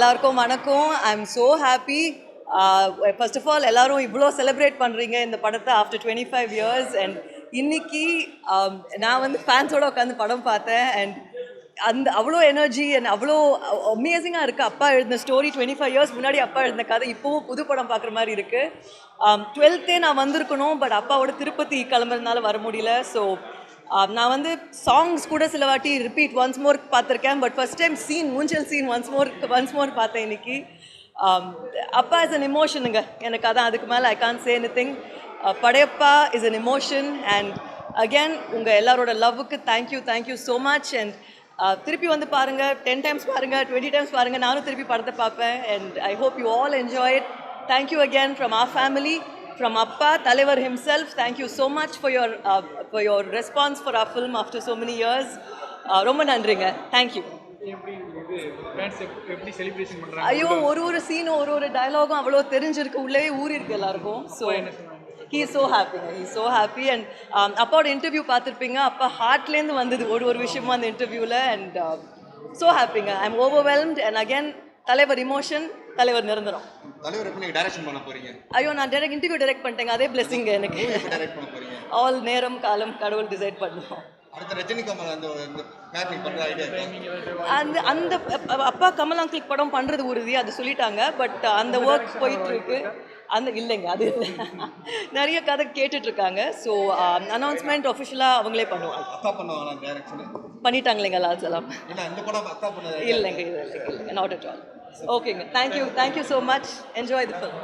எல்லாருக்கும் வணக்கம். I am so happy uh, first of all எல்லோரும் இவ்வளோ செலிப்ரேட் பண்ணுறீங்க இந்த படத்தை after twenty five years and இன்னைக்கு um, நான் வந்து ஃபேன்ஸோடு உட்காந்து படம் பார்த்தேன் அண்ட் அந்த அவ்வளோ எனர்ஜி அண்ட் அவ்வளோ அமேசிங்காக இருக்குது அப்பா எழுதின ஸ்டோரி டுவெண்ட்டி ஃபைவ் இயர்ஸ் முன்னாடி அப்பா எழுதின கதை இப்போவும் புது படம் பார்க்குற மாதிரி இருக்குது டுவெல்த்தே um, நான் வந்திருக்கணும் பட் அப்பாவோட திருப்பதி கிளம்புறதுனால வர முடியல. ஸோ நான் வந்து சாங்ஸ் கூட சில வாட்டி ரிப்பீட் ஒன்ஸ் மோர் பார்த்துருக்கேன் but first time scene மூஞ்சல் scene once more once more பார்த்தேன் இன்னைக்கு. அப்பா இஸ் அன் எமோஷனுங்க எனக்கு அதான் அதுக்கு மேலே I can say anything Padayappa is an emotion and again உங்கள் எல்லாரோட லவ்வுக்கு thank you thank you so much and திருப்பி வந்து பாருங்கள் டென் டைம்ஸ் பாருங்கள் டுவெண்ட்டி டைம்ஸ் பாருங்கள் நானும் திருப்பி படத்தை பார்ப்பேன் and I hope you all enjoy it thank you again from our family from Appa, தலைவர் himself, thank you so much for your, uh, for your response for our film after so many years. Uh, ரொம்ப நன்றிங்க. Thank you ஐயோ ஒரு ஒரு சீனும் ஒரு ஒரு டயலாகும் அவ்வளோ தெரிஞ்சிருக்கு. உள்ளே ஊறி இருக்கு எல்லாருக்கும். ஸோ ஹீ ஸோ ஹாப்பிங்க ஹீ ஸோ ஹாப்பி அண்ட் அப்பாவோட இன்டர்வியூ பார்த்துருப்பீங்க. அப்பா ஹார்ட்லேருந்து வந்தது ஒரு ஒரு விஷயமும் அந்த இன்டர்வியூவில் and so ஹாப்பிங்க I am overwhelmed and again தலைவர் இமோஷன் தலைவர் நிரந்தரம். ஐயோ நான் டேரக்ட் இன்டர்வியூ டைரக்ட் பண்ணிட்டேங்க. அதே பிளெஸிங்க எனக்கு. ஆல் நேரம் காலம் கடவுள் டிசைட் பண்ணுவோம். அந்த அந்த அப்பா கமல் அங்கிள் படம் பண்றது உறுதி அது சொல்லிட்டாங்க. பட் அந்த ஒர்க் போயிட்டு இருக்கு அந்த இல்லைங்க அது இல்லை. நிறைய கதை கேட்டுட்டு இருக்காங்க. ஸோ அனௌன்ஸ்மெண்ட் ஒஃபிஷியலாக அவங்களே பண்ணுவாங்க. பண்ணிட்டாங்களேங்க லால்ஸ் எல்லாம். இல்லைங்க இது இல்லைங்க நாட் அட் ஆல் ஓகேங்க thank you thank you so much enjoy the film